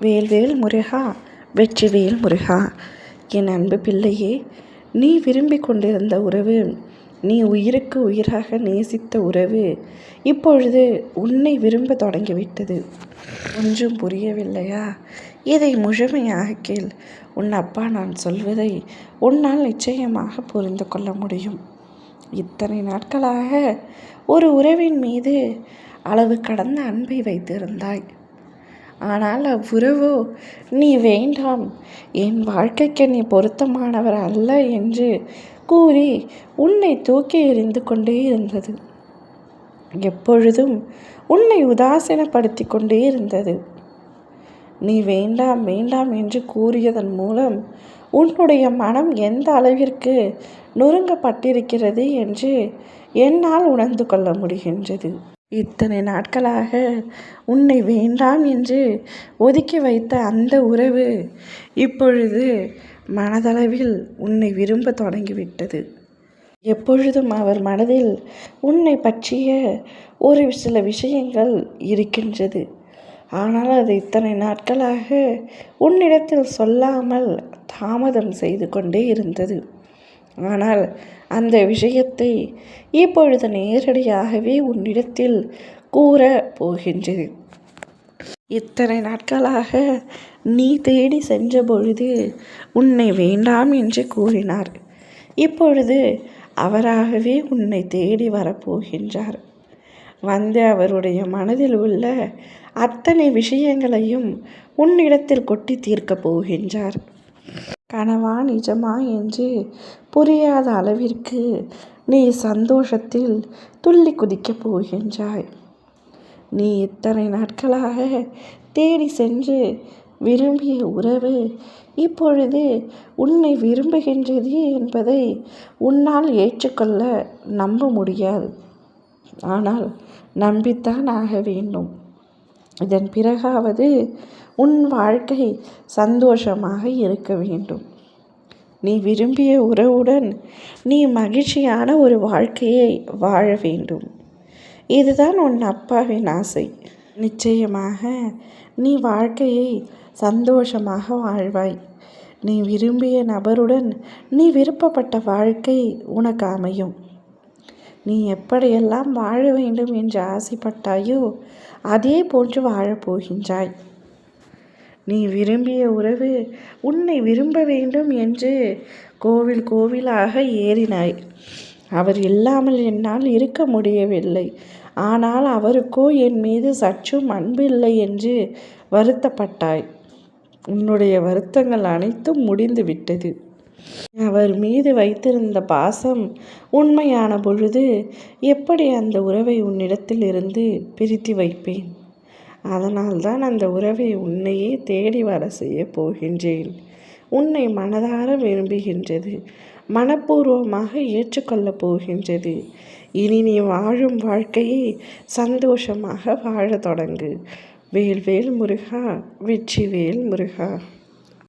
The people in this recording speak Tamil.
வேல்வேல் முருகா வெற்றிவேல் முருகா என் அன்பு பிள்ளையே நீ விரும்பி கொண்டிருந்த உறவு நீ உயிருக்கு உயிராக நேசித்த உறவு இப்பொழுது உன்னை விரும்ப தொடங்கிவிட்டது. ஒன்றும் புரியவில்லையா? இதை முழுமையாக கேள். உன் அப்பா நான் சொல்வதை உன்னால் நிச்சயமாக புரிந்து கொள்ள முடியும். இத்தனை நாட்களாக ஒரு உறவின் மீது அளவு கடந்த அன்பை வைத்திருந்தாய். ஆனால் அவ்வுறவோ நீ வேண்டாம். என் வாழ்க்கைக்கு நீ பொருத்தமானவர் அல்ல என்று கூறி உன்னை தூக்கி எறிந்து கொண்டே இருந்தது. எப்பொழுதும் உன்னை உதாசீனப்படுத்தி கொண்டே இருந்தது. நீ வேண்டாம் வேண்டாம் என்று கூறியதன் மூலம் உன்னுடைய மனம் எந்த அளவிற்கு நொறுங்கப்பட்டிருக்கிறது என்று என்னால் உணர்ந்து கொள்ள முடிகின்றது. இத்தனை நாட்களாக உன்னை வேண்டாம் என்று ஒதுக்கி வைத்த அந்த உறவு இப்பொழுது மனதளவில் உன்னை விரும்ப தொடங்கிவிட்டது. எப்பொழுதும் அவர் மனதில் உன்னை பற்றிய ஒரு சில விஷயங்கள் இருக்கின்றது. ஆனால் அது இத்தனை நாட்களாக உன்னிடத்தில் சொல்லாமல் தாமதம் செய்து கொண்டே இருந்தது. ஆனால் அந்த விஷயத்தை இப்பொழுது நேரடியாகவே உன்னிடத்தில் கூற போகின்றது இத்தனை நாட்களாக நீ தேடி சென்ற பொழுது உன்னை வேண்டாம் என்று கூறினார். இப்பொழுது அவராகவே உன்னை தேடி வரப்போகின்றார். வந்து அவருடைய மனதில் உள்ள அத்தனை விஷயங்களையும் உன்னிடத்தில் கொட்டி தீர்க்கப் போகின்றார். கனவா நிஜமா என்று புரியாத அளவிற்கு நீ சந்தோஷத்தில் துள்ளி குதிக்கப் போகின்றாய். நீ இத்தனை நாட்களாக தேடி சென்று விரும்பிய உறவு இப்பொழுது உன்னை விரும்புகின்றது என்பதை உன்னால் ஏற்றுக்கொள்ள நம்ப முடியாது. ஆனால் நம்பித்தான் ஆக வேண்டும். இதன் பிறகாவது உன் வாழ்க்கை சந்தோஷமாக இருக்க வேண்டும். நீ விரும்பிய உறவுடன் நீ மகிழ்ச்சியான ஒரு வாழ்க்கையை வாழ வேண்டும். இதுதான் உன் அப்பாவின் ஆசை. நிச்சயமாக நீ வாழ்க்கையை சந்தோஷமாக வாழ்வாய். நீ விரும்பிய நபருடன் நீ விருப்பப்பட்ட வாழ்க்கை உனக்கு அமையும். நீ எப்படியெல்லாம் வாழ வேண்டும் என்று ஆசைப்பட்டாயோ அதே போன்று வாழப்போகின்றாய் நீ விரும்பிய உறவு உன்னை விரும்ப வேண்டும் என்று கோவில் கோவிலாக ஏறினாய். அவர் இல்லாமல் என்னால் இருக்க முடியவில்லை. ஆனால் அவருக்கோ என் மீது சற்றும் அன்பில்லை என்று வருத்தப்பட்டாய். உன்னுடைய வருத்தங்கள் அனைத்தும் முடிந்துவிட்டது. அவர் மீது வைத்திருந்த பாசம் உண்மையான பொழுது எப்படி அந்த உறவை உன்னிடத்தில் இருந்து பிரித்து வைப்பேன்? அதனால்தான் அந்த உறவை உன்னையே தேடி வர செய்ய போகின்றேன். உன்னை மனதார விரும்புகின்றது மனப்பூர்வமாக ஏற்றுக்கொள்ளப் போகின்றது. இனி நீ வாழும் வாழ்க்கையை சந்தோஷமாக வாழ தொடங்கு. வேல்வேல் முருகா வெற்றிவேல் முருகா.